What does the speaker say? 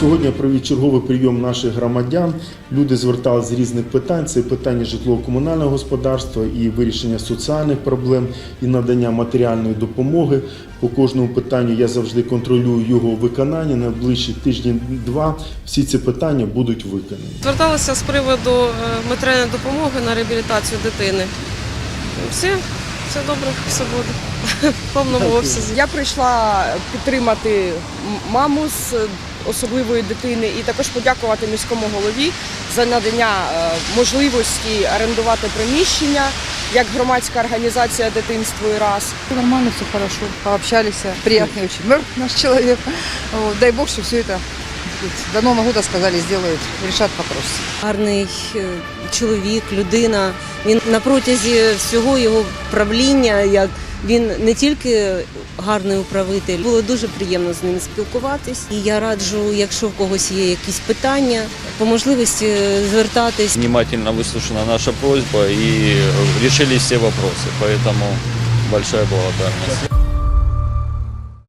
Сьогодні я провів черговий прийом наших громадян. Люди зверталися з різних питань. Це питання житлово-комунального господарства, і вирішення соціальних проблем, і надання матеріальної допомоги. По кожному питанню я завжди контролюю його виконання. На ближчі тиждень-два всі ці питання будуть виконані. Зверталася з приводу е, матеріальної допомоги на реабілітацію дитини. Все, все добре, все буде в повному обсязі. Я прийшла підтримати маму з особливої дитини і також подякувати міському голові за надання е, можливості орендувати приміщення як громадська організація дитинство і раз. Нормально, все хорошо, пообщались. Приятный очень мэр наш человек. Вот, Дай бог, что все это так сказать, до Нового года, сказали, сделают, решат вопрос. гарний е, чоловік, людина. Він на протязі всього його правління, як він не тільки гарний управитель, було дуже приємно з ним спілкуватись. І я раджу, якщо в когось є якісь питання, по можливості е, звертатись. Внимательно выслушана наша просьба и решились все вопросы, поэтому большая благодарность.